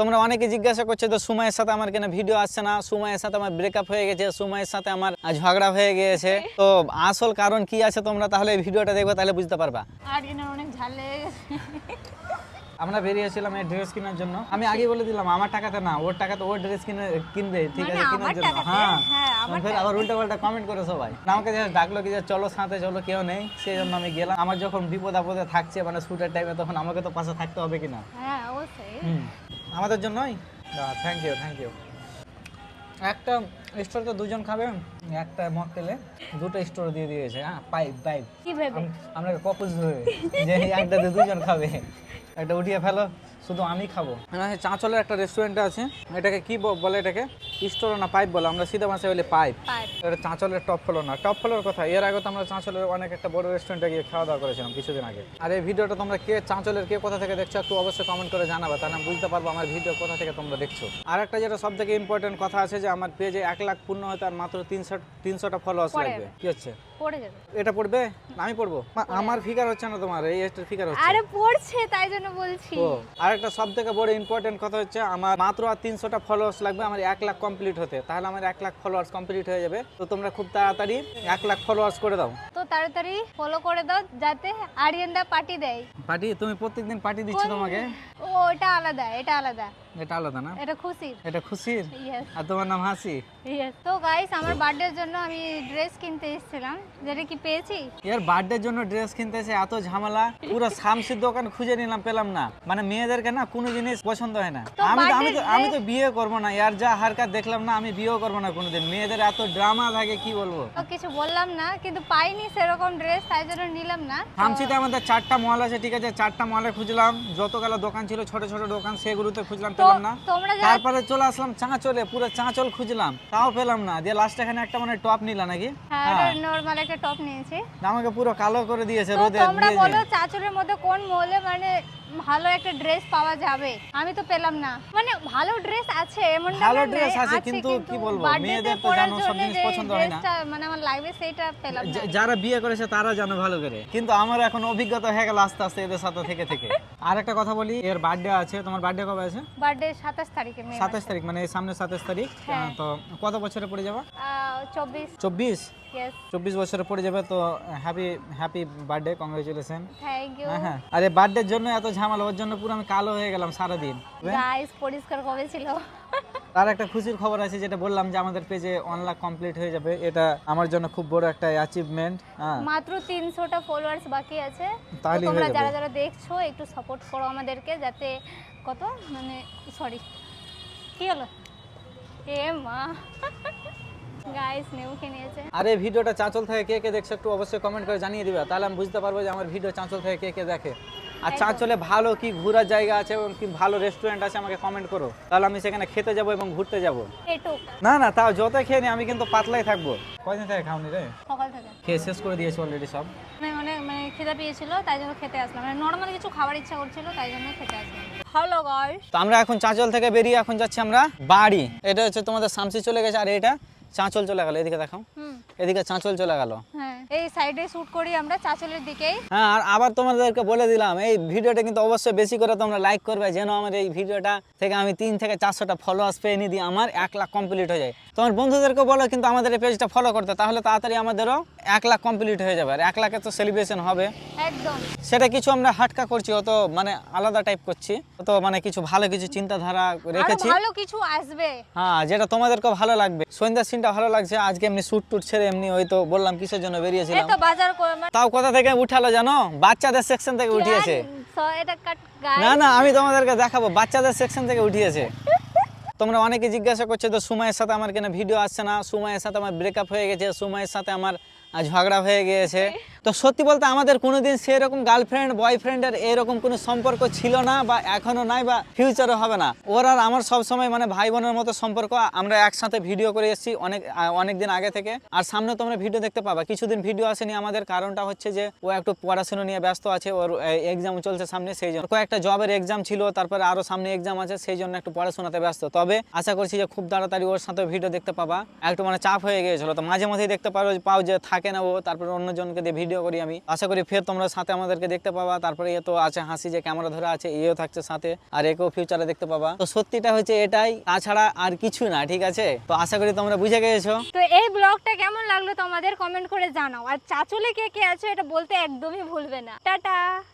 তোমরা অনেকে জিজ্ঞাসা করছ তো সুমাইয়ের সাথে আমার কেন ভিডিও আসছে না? সুমাইয়ের সাথে আমার ব্রেকআপ হয়ে গেছে সুমাইয়ের সাথে আমার ঝগড়া হয়ে গেছে তো আসল কারণ কি আছে তোমরা তাহলে ভিডিওটা দেখবে তাহলে বুঝতে পারবা। আর এনার অনেক ঝাল লেগে গেছে। আমরা বেরিয়েছিলাম এই ড্রেস কেনার জন্য। আমি আগে বলে দিলাম আমার টাকাতে না ওর টাকাতে ওর ড্রেস কিনে কিনবে ঠিক মানে আছে কেনার জন্য। হ্যাঁ। হ্যাঁ, আমার ফের আবার উল্টা পাল্টা কমেন্ট করে সবাই। আমাকে যে ডাকলো কি যে চলো সাথে চলো কেউ নেই। সেই জন্য আমি গেলাম। আমার যখন বিপদ আপদে থাকছে মানে শুটের টাইমে তখন আমাকে তো পাশে থাকতে হবে কিনা? হ্যাঁ অবশ্যই। আমাদের জন্যই থ্যাংক ইউ থ্যাংক ইউ একটা স্টোর তো দুজন খাবে একটা মকটেলে দুটো স্টোর দিয়ে দিয়েছে হ্যাঁ পাইপ পাইপ আমরা কপুজ হয়ে যে একটাতে দুজন খাবে। একটা উঠিয়ে ফেলো শুধু আমি খাব। মানে চাঁচলের একটা রেস্টুরেন্ট আছে। এটাকে কি ব- বলে এটাকে? স্টোর না পাইপ বলে? আমরা সিধা মাসে বলি পাইপ। এটা চাঁচলের টপ ফ্লোর না। টপ ফ্লোর কথা এর আগে তো আমরা চাঁচলের অনেক একটা বড় রেস্টুরেন্টে গিয়ে খাওয়া দাওয়া করেছিলাম কিছুদিন আগে। আর এই ভিডিওটা তোমরা কে চাঁচলের কে কোথা থেকে দেখছ একটু অবশ্যই কমেন্ট করে জানাবা তাহলে আমি বুঝতে পারব আমার ভিডিও কোথা থেকে তোমরা দেখছ। আর একটা যেটা সব থেকে ইম্পর্টেন্ট কথা আছে যে আমার পেজে এক লাখ পূর্ণ হতে আর মাত্র তিনশো তিনশোটা ফলোয়ার্স পরে। লাগবে। কি হচ্ছে? পড়ে যাবে। এটা পড়বে? আমি পড়ব? আমার ফিগার হচ্ছে না তোমার এই একটা ফিগার হচ্ছে। আরে পড়ছে তাই জন্য বলছি। ও আর একটা সব থেকে বড় ইম্পর্টেন্ট কথা হচ্ছে আমার মাত্র আর তিনশোটা ফলোয়ার্স লাগবে আমার এক লাখ কমপ্লিট হতে। তাহলে আমার এক লাখ ফলোয়ার্স কমপ্লিট হয়ে যাবে। তো তোমরা খুব তাড়াতাড়ি এক লাখ ফলোয়ার্স করে দাও। তো তাড়াতাড়ি ফলো করে দাও যাতে আরিয়ানদা পার্টি দেয়। পার্টি তুমি প্রত্যেকদিন পার্টি দিচ্ছ তোমাকে? ও এটা আলাদা এটা আলাদা। এটা আলাদা না? এটা খুশির। এটা খুশির? আর তোমার নাম হাসি? তো গাইস আমার বার্থডের জন্য আমি ড্রেস কিনতে এসেছিলাম। যেটা কি পেয়েছি? এর বার্থডের জন্য ড্রেস কিনতে এসে এত ঝামেলা পুরো শামসির দোকান খুঁজে নিলাম পেলাম না। মানে মেয়েদেরকে না কোনো জিনিস পছন্দ হয় না। আমি তো আমি তো আমি তো বিয়ে করব না ইয়ার যা হারকাত দেখলাম না আমি বিয়েও করব না কোনোদিন। মেয়েদের এত ড্রামা থাকে কি বলব? কিছু বললাম না কিন্তু পাইনি সেরকম ড্রেস তাই জন্য নিলাম না। শামসিতে আমাদের চারটা মল আছে ঠিক আছে? চারটা মলে খুঁজলাম। যত গেল দোকান ছিল ছোট ছোট দোকান সেগুলোতে খুঁজলাম। তারপরে চলে আসলাম চাঁচলে পুরো চাঁচল খুঁজলাম তাও পেলাম না। দিয়ে লাস্ট এখানে একটা মানে টপ নিলা নাকি? হ্যাঁ নরমাল একটা টপ নিয়েছি। আমাকে পুরো কালো করে দিয়েছে রোদে তোমরা বলো চাঁচলের মধ্যে কোন মলে মানে ভালো একটা ড্রেস পাওয়া যাবে। আমি তো পেলাম না। মানে ভালো ড্রেস আছে এমন না ভালো dress আছে, কিন্তু কি বলব, মেয়েদের তো জানো সব জিনিস পছন্দ হয় না। মানে আমার লাগবে সেইটা পেলাম না। যারা বিয়ে করেছে তারা জানো ভালো করে। কিন্তু আমার এখন অভিজ্ঞতা হয়ে গেল আস্তে আস্তে এদের সাথে থেকে থেকে। আর একটা কথা বলি এর বার্থডে আছে। তোমার বার্থডে কবে আছে? বার্থডে সাতাশ তারিখে মে সাতাশ তারিখ মানে এই সামনে সাতাশ তারিখ। হ্যাঁ। তো কত বছরে পড়ে যাবে? চব্বিশ। চব্বিশ? ইয়েস চব্বিশ বছরে পড়ে যাবে তো happy happy birthday congratulation thank you হ্যাঁ হ্যাঁ। আরে বার্থডের জন্য এত ঝামেলা ওর জন্য পুরো আমি কালো হয়ে গেলাম সারাদিন। গাইস পরিষ্কার কবে ছিল? তার একটা খুশির খবর আছে যেটা বললাম যে আমাদের পেজে ওয়ান লাখ কমপ্লিট হয়ে যাবে। এটা আমার জন্য খুব বড় একটা অ্যাচিভমেন্ট মাত্র তিনশোটা ফলোয়ার্স বাকি আছে। তোমরা যারা যারা দেখছ একটু সাপোর্ট করো আমাদেরকে যাতে কত? মানে সরি কি হলো? এ মা। গাইস নেউকে নিয়েছে। আর ভিডিওটা চাঁচল থেকে কে কে দেখছ একটু অবশ্যই কমেন্ট করে জানিয়ে দিবে। তাহলে আমি বুঝতে পারব যে আমার ভিডিও চাঁচল থেকে কে কে দেখে। আর চাঁচলে ভালো কি ঘোরার জায়গা আছে এবং কি ভালো রেস্টুরেন্ট আছে আমাকে কমেন্ট করো। তাহলে আমি সেখানে খেতে যাব এবং ঘুরতে যাব। না না তাও যত খেয়ে নি আমি কিন্তু পাতলাই থাকব। কয়দিন থেকে খাওনি রে? সকাল থেকে। খেয়ে শেষ করে দিয়েছি অলরেডি সব? মানে মানে খিদে পেয়েছিল তাই জন্য খেতে আসলাম। মানে নর্মাল কিছু খাবার ইচ্ছা করছিল তাই জন্য খেতে আসলাম। হ্যালো গাইস তো আমরা এখন চাঁচল থেকে বেরিয়ে এখন যাচ্ছি আমরা বাড়ি। এটা হচ্ছে তোমাদের শামসি চলে গেছে আর এটা চাঁচল চলে গেল। এদিকে দেখাও। এদিকে চাঁচল চলে গেল। হ্যাঁ। এই সাইডে শুট করি আমরা চাচলের দিকেই। হ্যাঁ আর আবার তোমাদেরকে বলে দিলাম এই ভিডিওটা কিন্তু অবশ্যই বেশি করে তোমরা লাইক করবে যেন আমার এই ভিডিওটা থেকে আমি তিন থেকে চারশোটা ফলোয়ার্স পেয়ে নিয়ে দিই আমার এক লাখ কমপ্লিট হয়ে যায়। তোমার বন্ধুদেরকে বলো কিন্তু আমাদের এই পেজটা ফলো করতে তাহলে তাড়াতাড়ি আমাদেরও এক লাখ কমপ্লিট হয়ে যাবে আর এক লাখে তো সেলিব্রেশন হবে। একদম। সেটা কিছু আমরা হাটকা করছি অত মানে আলাদা টাইপ করছি তো মানে কিছু ভালো কিছু চিন্তাধারা রেখেছি। ভালো কিছু আসবে। হ্যাঁ যেটা তোমাদেরকেও ভালো লাগবে সন্ধ্যা সিনটা ভালো লাগছে আজকে এমনি শুট টুট ছেড়ে এমনি হয়তো বললাম কিসের জন্য এই বেরিয়েছিলাম এটা বাজার করে মানে তাও কোথা থেকে উঠালো জানো? বাচ্চাদের সেকশন থেকে উঠিয়েছে। এটা কাট না না আমি তোমাদেরকে দেখাবো। বাচ্চাদের সেকশন থেকে উঠিয়েছে। তোমরা অনেকে জিজ্ঞাসা করছ তো সুমাইয়ের সাথে আমার কেন ভিডিও আসছে না? সুমাইয়ের সাথে আমার ব্রেকআপ হয়ে গেছে সুমাইয়ের সাথে আমার ঝগড়া হয়ে গিয়েছে। তো সত্যি বলতে আমাদের কোনোদিন সেরকম গার্লফ্রেন্ড বয়ফ্রেন্ডের এরকম কোনো সম্পর্ক ছিল না বা এখনও নাই বা ফিউচারও হবে না। ওর আর আমার সবসময় মানে ভাই বোনের মতো সম্পর্ক। আমরা একসাথে ভিডিও করে এসেছি অনেক অনেক দিন আগে থেকে। আর সামনে তোমরা ভিডিও দেখতে পাবা। কিছুদিন ভিডিও আসেনি। আমাদের কারণটা হচ্ছে যে, ও একটু পড়াশোনা নিয়ে ব্যস্ত আছে। ওর এক্সাম চলছে সামনে, সেই জন্য। কয়েকটা জবের এক্সাম ছিল। তারপরে আরও সামনে এক্সাম আছে, সেই জন্য একটু পড়াশোনাতে ব্যস্ত। তবে আশা করছি যে খুব তাড়াতাড়ি ওর সাথে ভিডিও দেখতে পাবা। একটু মানে চাপ হয়ে গিয়েছিল। তো মাঝে মাঝেই দেখতে পারো, পাও যে থাকে না ও। তারপরে অন্যজনকে দিয়ে ভিডিও করি আমি। আশা করি ফের তোমরা সাথে আমাদেরকে দেখতে পাবা। তারপরে এ তো আছে হাসি যে ক্যামেরা ধরে আছে এও থাকছে সাথে। আর একেও ফিউচারে দেখতে পাবা। তো সত্যিটা হচ্ছে এটাই, তাছাড়া আর কিছু না, ঠিক আছে? তো আশা করি তোমরা বুঝে গেছো। তো এই ব্লগটা কেমন লাগল তোমাদের কমেন্ট করে জানাও। আর চাচলে কে কে আছে এটা বলতে একদমই ভুলবে না। টাটা!